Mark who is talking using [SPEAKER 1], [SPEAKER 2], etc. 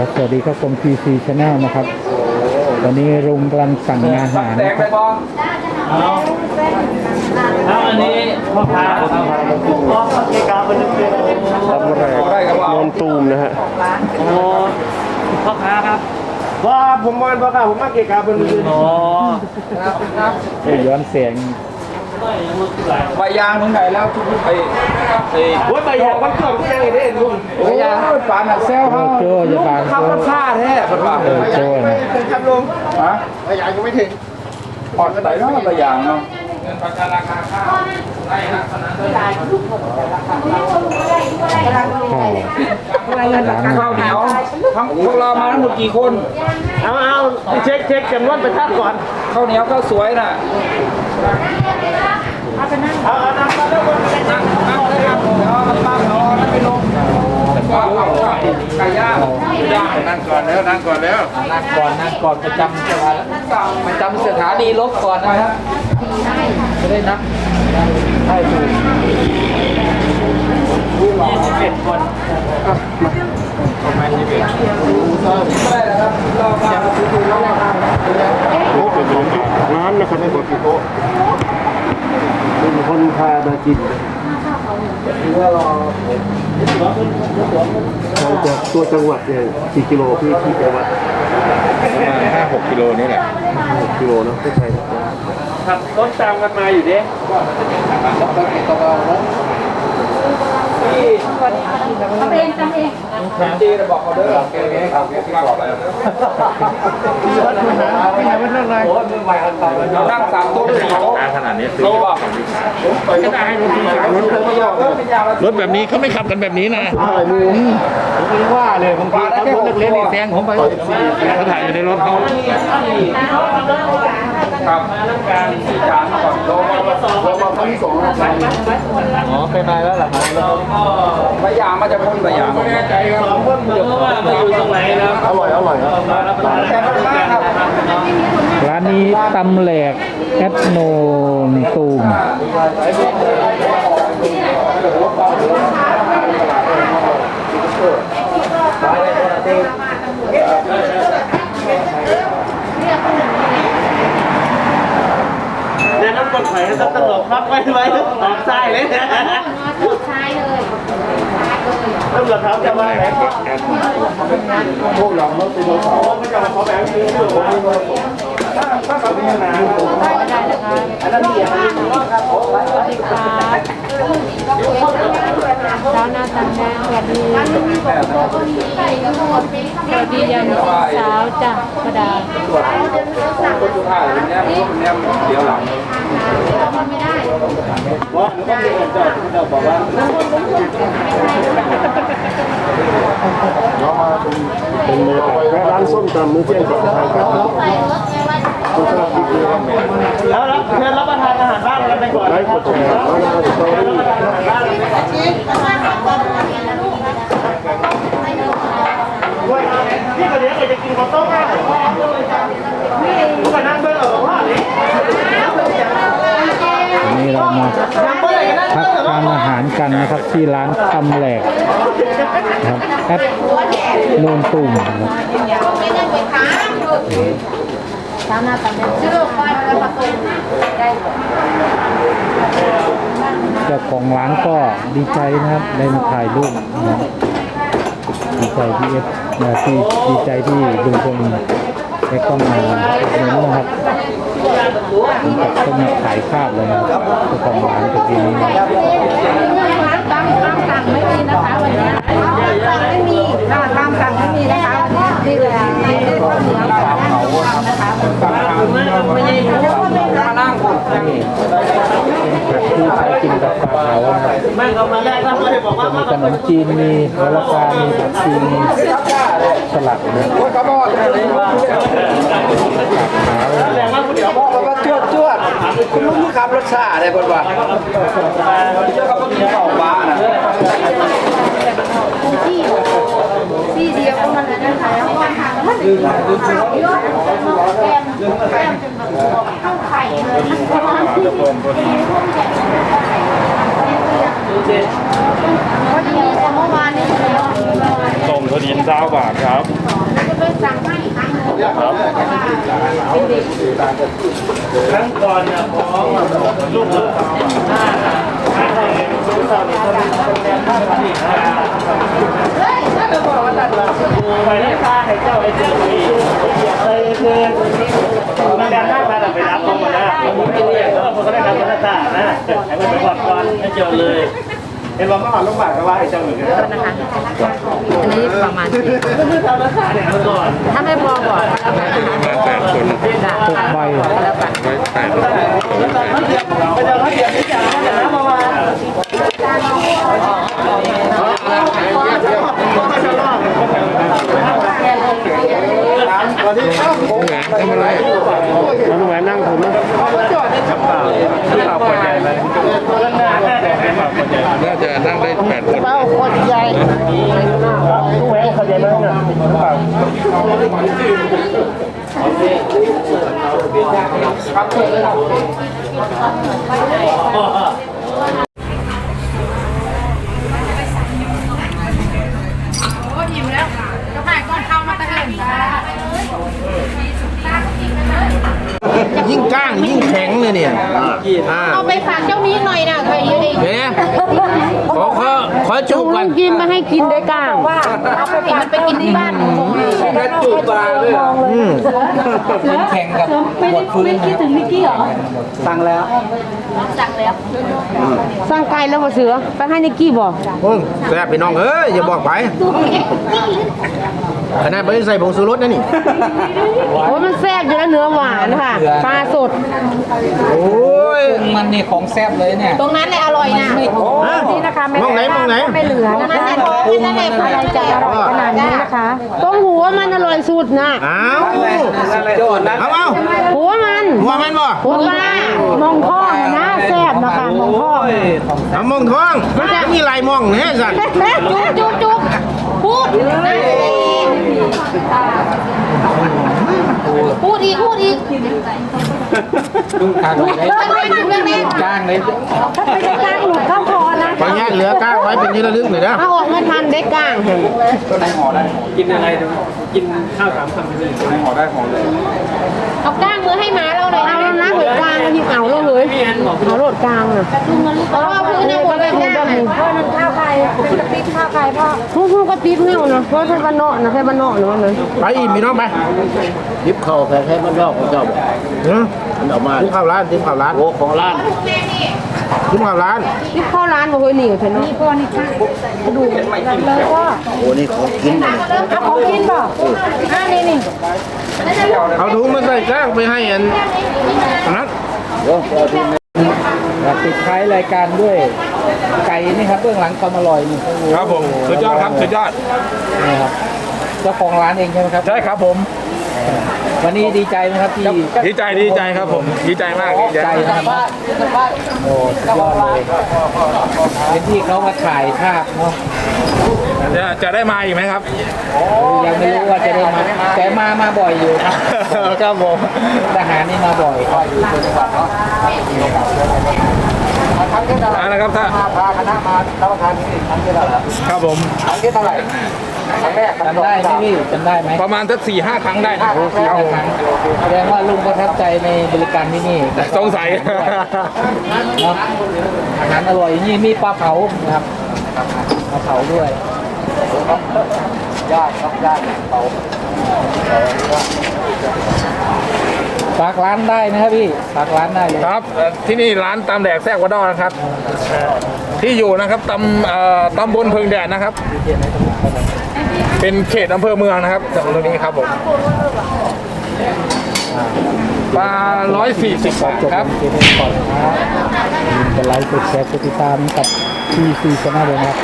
[SPEAKER 1] ครับสวัสดีครับผม PC Channel นะครับวันนี้ลุงกำลังสั่งอาหาร
[SPEAKER 2] แต
[SPEAKER 1] นะ
[SPEAKER 2] ก
[SPEAKER 1] ค
[SPEAKER 2] ไป
[SPEAKER 1] รับ
[SPEAKER 2] บอง
[SPEAKER 3] เอาเอาอันนี้พ่อค้าครับพ่อเกกาเป็นเพื่อน
[SPEAKER 4] ตำแรก
[SPEAKER 2] ได้กับว่า
[SPEAKER 4] โนนตูมนะฮะ
[SPEAKER 3] โอ้พ่อค้าครับ
[SPEAKER 4] ว่าผมมอนพ่อค่ะผมมาเกะกาเป็นมือ
[SPEAKER 3] โอ้
[SPEAKER 1] โอ้ยย้อนเสียง
[SPEAKER 2] ใบยางถึงไหนแล้วทุกไปไอ้
[SPEAKER 4] ว่าใบยางมันเกิดยังไงได้ลุง
[SPEAKER 2] ใบยางปานหนักเซล
[SPEAKER 1] โอ้
[SPEAKER 2] เขา
[SPEAKER 1] โจ้อยาบาง
[SPEAKER 2] ขับ
[SPEAKER 1] โจ้
[SPEAKER 2] รถชาแท้คนว่า
[SPEAKER 1] เออโจ้นะ
[SPEAKER 4] ถึงครับลุง
[SPEAKER 2] ฮะ
[SPEAKER 4] ใบยางยังไม่ถึง
[SPEAKER 2] ผ่อนกันไหนเนาะใบยางเนาะ
[SPEAKER 1] ข้าว
[SPEAKER 2] ข้าวเหนียวทั้งพวกเรามาทั้งหมดกี่คน
[SPEAKER 4] เอาเอาเช็คเช็คจำนวนประชากร
[SPEAKER 2] ข้าวเหนียวข้าวสวยน่ะ
[SPEAKER 4] เอาเอา นั่
[SPEAKER 2] งนั่งเลยครับเดี๋ยวมันตั้งเอานั่นไปลงก็เอาไก่ย่างย่างนั่งก่อนแล้วนั่งก่อนแล้วนั่งก่อนนั่งก่อนประจำสถานประจำสถานีรถก่อนนะครับจะได้นับให้ถูก
[SPEAKER 3] ยี่สิบเอ็ดคน
[SPEAKER 2] ไม่ได้นะครับเรามาดูแล้วนะครับ
[SPEAKER 4] โอ้เป็นร้านนะครับในบทพิโต้เป็น คนพามากินทางจากตัวจังหวัดเนี่ยกี่กิโลพี่ที่ไปวัด
[SPEAKER 1] ประมาณห้าหกกิโลนี่แหละ
[SPEAKER 4] หกกิโลเนาะไม่ใช่
[SPEAKER 3] ขับรถตามกันมาอยู่ดิ
[SPEAKER 2] จีนบอกเขาเด้อเกมนี้ครับเกมที่บอกไป แล้วเรานั่งสามโต๊ะสี่โต๊ะ
[SPEAKER 1] ขนาดนี้
[SPEAKER 2] โต๊ะบอกก็ได้ให้รถที่สามรถไม่ยอมเออเป็นอย่างละ
[SPEAKER 1] รถแบบนี้เขาไม่ขับกันแบบนี้นะ
[SPEAKER 4] อะไรมือผมไม่ว่าเลยบางที
[SPEAKER 2] มาได้
[SPEAKER 4] เขา
[SPEAKER 2] แค่หก
[SPEAKER 4] เล็กๆนี่
[SPEAKER 2] แซ
[SPEAKER 4] แซ
[SPEAKER 2] ง
[SPEAKER 4] ง
[SPEAKER 2] ผมไป
[SPEAKER 1] เขาถ่ายอยู่ในรถเขา
[SPEAKER 2] ครับการสี่จานก่อนโลมาโลมาครั้งที่สอง
[SPEAKER 1] อ๋อไปมาแล้วเหรอครับ
[SPEAKER 2] ใบยางมาจะพ่นใบยางไม่แน่ใจครับ
[SPEAKER 3] เดี๋ยวว่าไปอยู่ตรงไหนนะ
[SPEAKER 4] อร่อยอร่อยครับ
[SPEAKER 3] มารับประทาน
[SPEAKER 2] แต่มันมากครับ
[SPEAKER 1] ร้านนี้ตำแหลกแอดโนนตูม
[SPEAKER 3] เดี๋ย วน้ำกดไข่ให้ตลกครับไว้ไว้ออกซ้ายเลย
[SPEAKER 5] ใช่เลย
[SPEAKER 3] ตำรวจเขาจะมาไหน
[SPEAKER 4] พวกเราเมื่อปีเราสองไม่จะมาขอแบงค์ยืมอยู่ผมมีเงินผมถ้าถ้าเขาเป็นนาน
[SPEAKER 5] อัน นั้นเดียวสวัสดีค่ะเช้าหน้าตันแดงสวัสดีสวัสดียันเช้าจ้ะกระดาษ
[SPEAKER 2] คนสุดท้ายเป็นแนมเป็นแนมเดี๋ยวหลัง
[SPEAKER 3] ว่าหนูก็มีคนจอดเดี๋ยวบอกว่า
[SPEAKER 4] เป็นบรรยากาศร้านส้มตำมื้อเที่ยงของทางการทุกท่านที่เรียน
[SPEAKER 3] แล้วรับเชิญรับประทานอาหารบ้านกันไปก่อนนะ
[SPEAKER 4] ค
[SPEAKER 3] รับ
[SPEAKER 4] ดแชร์มานาสตอรี่
[SPEAKER 3] พี่คนนี้จะกินข้าวต้มอะผู้กันนั่งเบิ้ลเออว่าดิ
[SPEAKER 1] วันนี้เรามาพักทานอาหารกันนะครับที่ร้านตำแหลกครับแอดโนนตูมครับ
[SPEAKER 5] ช้าหน้าตันแดงชื่อไฟแล้วประตูได้
[SPEAKER 1] เจ้าของร้านก็ดีใจนะครับได้มาถ่ายรูปนะดีใจที่เอฟนะที่ดีใจที่ลุงพลได้เข้ามาอุดหนุนนะครับผมกับก็มาถ่ายภาพเลยนะครับเจ้าของร้านตะกี้นี้
[SPEAKER 5] มานั่ง
[SPEAKER 1] ที่ใช้กินกับปลาเผานะครับ
[SPEAKER 3] แม่ก็มาแรกท่านเลยบอกว่า
[SPEAKER 1] มีขนมจีนมีมะละกามีผักชีมีสลัดนะ
[SPEAKER 2] โอ้ยกระบอกเลย
[SPEAKER 1] ผักขาว
[SPEAKER 3] แรงมากคุณเดี๋ยวพ่อ
[SPEAKER 2] แล้วก็จวดจวดคุณลุงขับรถชาได้คนว่าเจ้าก็ต้องมีเข่าบ้านะ
[SPEAKER 5] ที่เดียวมันเลยนะคะมันแก้ม แก้มจนแบบเข้าไข่เลยทั้งคนที่ที่ร่วมแข่งพอดีแต่เมื่อวานนี้แล้ว
[SPEAKER 3] ส่งทดินเจ้าบาทครับ
[SPEAKER 5] จะไปสั่งให้อีกครั้งนึง
[SPEAKER 3] ครับครั้งก่อนเนี่ยของลูกสาห้าเท่าเองลูกเท่านี้เท่านี้เป็นแทนห้าพันอีกห้าไปได้ค่าให้เจ้าไอ้เจ้าอีกเคยคือมันแทนห้าพันไปรับลงมานะผมจะเรียกแล้ว ผมก็ได้ทำพัฒนานะให้มันไปก่อนก่อนให้เจอเลยเห็นว่าเมื่อวานลูกบาทก็ว่าไอ้เจ้าเหมือนกัน
[SPEAKER 5] อันนี้ประมาณ
[SPEAKER 3] เนี่ยเมื่อก่อน
[SPEAKER 5] ถ้าไม่พอบอก
[SPEAKER 2] มาแปดคน
[SPEAKER 1] หกใบ
[SPEAKER 5] แล้วกัน
[SPEAKER 2] ไว้แปดคน
[SPEAKER 3] ไม่จะเขาเดียบไม่จ่ายนะเมื่อวาน
[SPEAKER 4] วันนี้ข้าวผม
[SPEAKER 2] งานทำอะไร
[SPEAKER 3] มันแหวนนั่งผมนะจับเปล่าเปล่าคนใหญ่เลยนั่นน่ะเป็นแบบคนใหญ่
[SPEAKER 2] น่าจะนั่งได้แปดคน
[SPEAKER 5] เป้าคนใหญ่
[SPEAKER 3] แหวนคนใหญ่มากเนี่ยเปล่า
[SPEAKER 5] โอ้อิ่มแล้วจะผ่านก่อนเข้ามาตะเหิน
[SPEAKER 2] ยิ่งก้างยิ่งแข็ง เลยเนี่ยอ่า
[SPEAKER 5] เอาไปฝากเจ้านี้หน่อยนะเคยอยู่ดิ
[SPEAKER 2] เดี๋ยวขอขอขอจูบก่อน
[SPEAKER 5] กินมาให้กินด้วยก้างว่าเอาไปมันไปกินที่บ้านขอ งผม
[SPEAKER 2] แค่จูบปลาเลยอืม
[SPEAKER 5] แข่งกับหมดฟื้นคิดถึงมิกกี้เหรอ
[SPEAKER 1] สั่งแล้ว
[SPEAKER 5] สั่งแล้ว
[SPEAKER 6] สั่งไก่แล้วบ่เสือ ไปให้นิกกี้บอก
[SPEAKER 2] โอ้ยแซ่บพี่น้องเอ้ยอย่าบอกไปขนาดไม่ได้ใส่ผงชูรสนะนี่
[SPEAKER 6] โอ้ยมันแซ่บอยู่แล้วเนื้อหวานค่ะ ปลาสด
[SPEAKER 2] โอ้ย
[SPEAKER 1] มันนี่ของแซ่บเลยเนี่ย
[SPEAKER 5] ตรงนั้นเลยอร่อยนะ
[SPEAKER 2] ฮะมองไหนมองไหน
[SPEAKER 6] ไม่เหลือ
[SPEAKER 5] ตรง
[SPEAKER 6] นะ
[SPEAKER 5] นั้น
[SPEAKER 6] คะ
[SPEAKER 5] เลยนั่นเลยอะไรจะอร่อยขนาดนี้
[SPEAKER 6] นี่
[SPEAKER 5] นะ
[SPEAKER 6] นะคะ ต้มหัวมันอร่อยสุดนะ
[SPEAKER 2] อ้าวเอาเอา
[SPEAKER 6] หัวมัน
[SPEAKER 2] หัวมันบ่
[SPEAKER 6] หัวปลามองท้องนะแซ่บนะคะมองท้อง
[SPEAKER 2] เอามองท้องมันจะมีลายมองแน่สัน
[SPEAKER 5] จุ๊บจุ๊บจุ๊บพูดนะพูดอีกพูดอีก
[SPEAKER 1] ลุงทางเลย
[SPEAKER 5] เรื่องนี้เรื่องนี้
[SPEAKER 1] จ้างเลย
[SPEAKER 2] ว้เป็นที่ระลึกหน่อยนะ
[SPEAKER 6] ถ้าออกไม่ทันได้กล้างค่ะ
[SPEAKER 3] กินอะไรกินข้าวสามคำเลย
[SPEAKER 5] เอาก้างมือให้หมาเราหน่อย
[SPEAKER 6] เอาแล้วนะหัวกลางที่เอาแล้วเลยเอาโลดกลางน่ะ
[SPEAKER 5] เพราะว่าพื้นเนี่ยหมดเลยก้าง
[SPEAKER 6] พ่อนั่นข้าวไข่เป็นกระติบข้าวไข่พ่อทุกทุกกระติบเนี่ยนะเพราะใช้บ้านนอกนะใช้บ้านนอกเนาะนั่น
[SPEAKER 2] ไปอีกพี่น้องไป
[SPEAKER 3] ยิบเข่าแพ้แค่บ้านนอกของเจ้าบอก
[SPEAKER 2] เนาะ
[SPEAKER 3] มันเอามา
[SPEAKER 2] ทิมข้าวร้านทิมข้าวร้าน
[SPEAKER 3] โอ้ของร้าน
[SPEAKER 2] ทิมข้าวร้าน
[SPEAKER 6] นี่เข้าร้านบ่เคยหนีเถอะเนาะนี่พ่อนี่ค่ะดูเลยว่า
[SPEAKER 3] โอ้นี่ของกินเลย
[SPEAKER 6] เอาของกินบ่อ่านี่นี่
[SPEAKER 2] เอาถุงมาใส่ก้างไปให้อันอันนั้น
[SPEAKER 1] อยากปิดท้ายรายการด้วยไก่นี่ครับเบื้องหลังความอร่อยนี่
[SPEAKER 4] ครับผมสุดยอดครับสุดยอด
[SPEAKER 1] นี่ครับเจ้าของร้านเองใช่ไหมครับ
[SPEAKER 4] ใช่ครับผม
[SPEAKER 1] วันนี้ดีใจไหมครับที่
[SPEAKER 4] ดีใจดีใจครับผมดีใจมากดีใจ
[SPEAKER 1] ใจนะครับโอ้สุดยอดเลยเป็นที่เขามาถ่ายภาพเนาะ
[SPEAKER 4] จะจะได้มาอีกไหมครับ
[SPEAKER 1] ยังไม่รู้ว่าจะได้มาแต่มามาบ่อยอยู่ครับ
[SPEAKER 4] ครับผม
[SPEAKER 1] ทหารนี่มาบ่อยครับ
[SPEAKER 4] เอาละครับถ้า
[SPEAKER 1] พาคณะมารับประทานที่ครั้งที่เท่าไหร่
[SPEAKER 4] ครับผม
[SPEAKER 1] ครั้งที่เท่าไหร่ ครั้งแรกจำได้ไหมพี่จำได้ไหม
[SPEAKER 4] ประมาณสักสี่ห้าครั้งได้นะ
[SPEAKER 1] โอ้สี่
[SPEAKER 4] ครับผม
[SPEAKER 1] ครั้งแสดงว่าลุงประทับใจในบริการที่นี่
[SPEAKER 4] สงสัย
[SPEAKER 1] เนาะอาหารอร่อยนี่มีปลาเผานะครับปลาเผาด้วยยอดครับยอดเผาฝากร้านได้นะครับพี่ฝากร้านได้เลย
[SPEAKER 4] ครับเอ่อที่นี่ร้านตำแดกแซ่บกว่าดอนะครับเอ่อที่อยู่นะครับตำเอ่อตำบลเพิงแดดนะครับ เป็นเขตอำเภอเมืองนะครับตรงนี้ครับผมปลาร้อยสี่สิบบาทครับ
[SPEAKER 1] เกมก่อนนะครับกดไลค์กดแชร์กดติดตามกับทีซีชาแนลเลยนะครับ